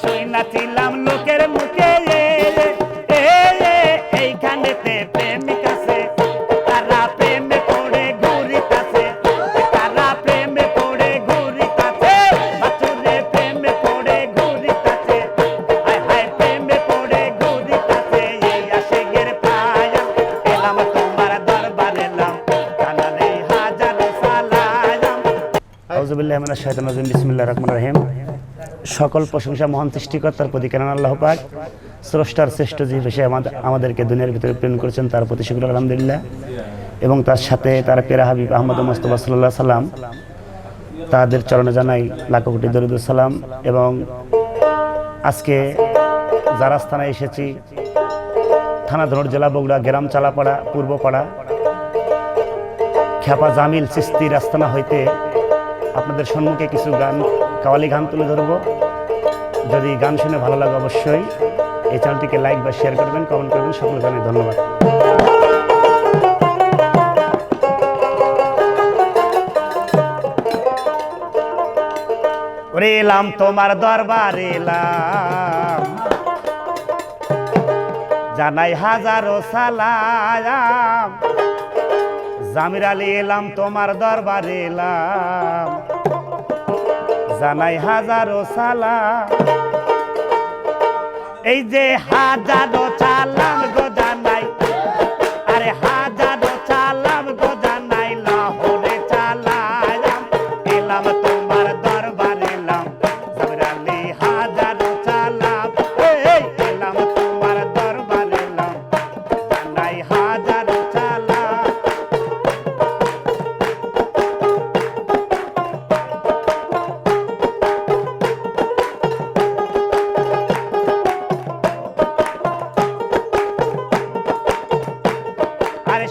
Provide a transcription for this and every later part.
শুই নাচিলাম লোকের মুখে। এইখানেতে প্রেমিক আছে। তারা প্রেমে পড়ে ঘুরিতাছে তারা প্রেমে পড়ে ঘুরিতাছে বাছুরে প্রেমে পড়ে ঘুরিতাছে হায় হায়, প্রেমে পড়ে ঘুরিতাছে এই আসে গের পায়া, এলাম তোমার দরবার এলাম। জানালে হাজারো সালাম আউযুবিল্লাহি মিনাশ শাইতানির রাজিম। বিসমিল্লাহির রহমানির রহিম। সকল প্রশংসা, মহান সৃষ্টিকর্তার প্রতি কেন আল্লাহ পাক স্রষ্টার শ্রেষ্ঠ জীব হিসেবে আমাদের আমাদেরকে দুনিয়ার ভিতরে প্রেরণ করেছেন, তার প্রতি শুক্র, আলহামদুলিল্লাহ। এবং তার সাথে তার পেরা হাবিব আহমদ মোস্তফা সাল্লাহ সাল্লাম, তাদের চরণে জানাই লাখো কোটি দরুদ সালাম। এবং আজকে যারা স্থানে এসেছি, থানা ধনুর জেলা, বগুড়া, গ্রাম, চালাপাড়া, পূর্বপাড়া, খ্যাপা জামিল, চিস্তির আস্তানা হইতে আপনাদের সম্মুখে কিছু গান কাওয়ালি গান তুলে ধরব। যদি গান শুনে ভালো লাগে অবশ্যই এই চ্যানেলটিকে লাইক বা শেয়ার করবেন, কমেন্ট করবেন সকল জানাই ধন্যবাদ। ওরে এলাম তোমার দরবার এলাম, জানাই হাজারো সালাম। জামির আলী এলাম তোমার দরবার এলাম জানাই হাজারো সালা এই যে হাজারো চালাম গো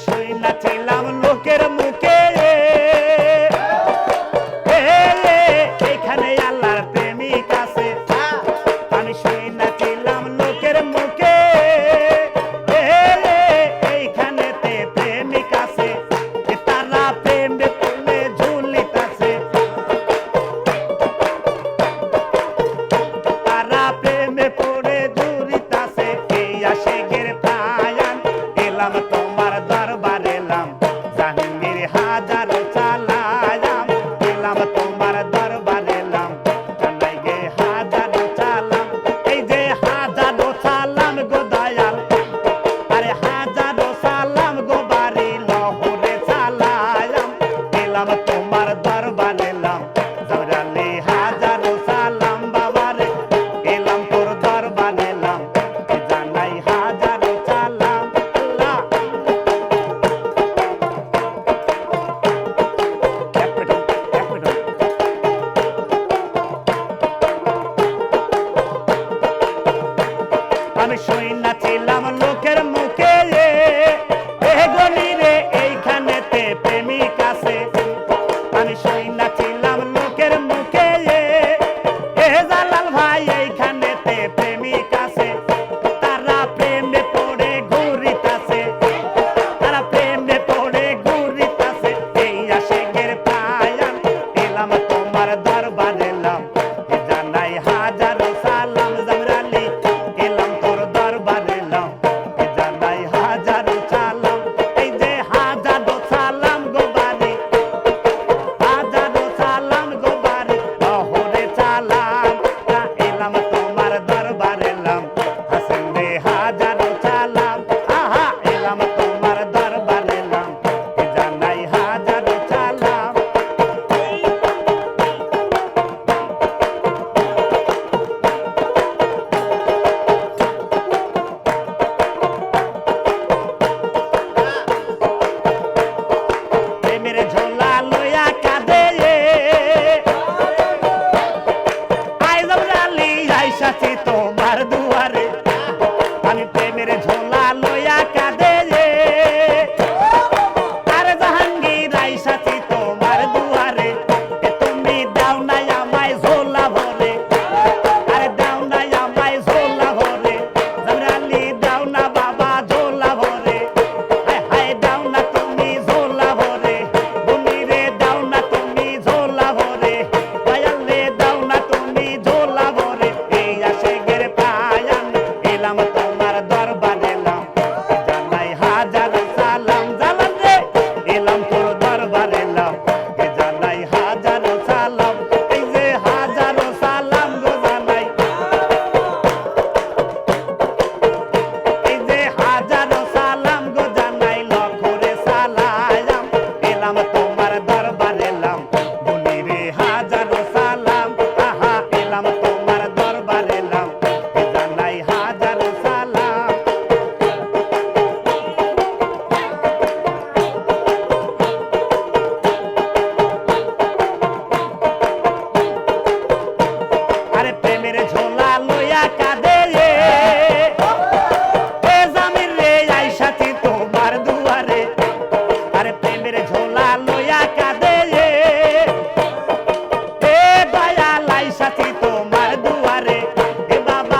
শুই নাচিলাম লোকের মুখে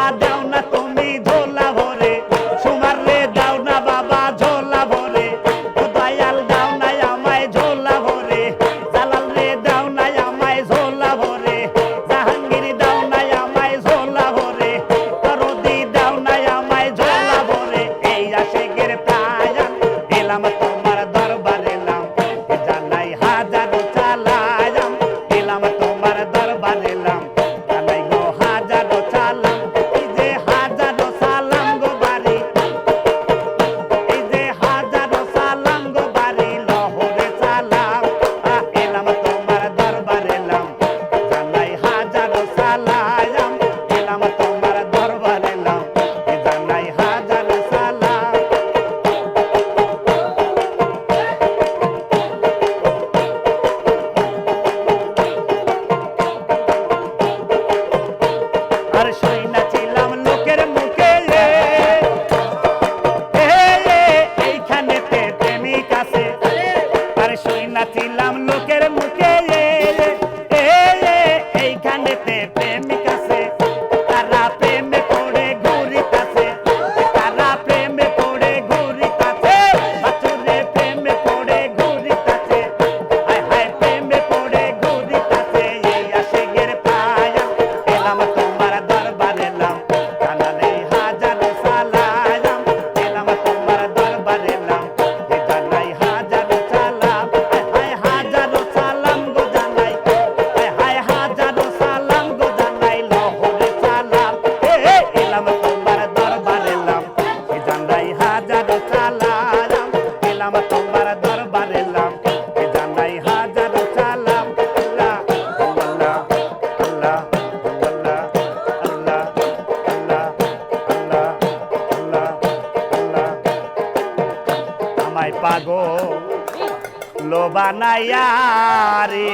God down. সালাম তোমার দরবারে লাম জানাই হাজার সালাম। আল্লাহ আল্লাহ আল্লাহ আল্লাহ আল্লাহ আল্লাহ আল্লাহ আল্লাহ আল্লাহ। আমায় পাগো লোবানায়ারে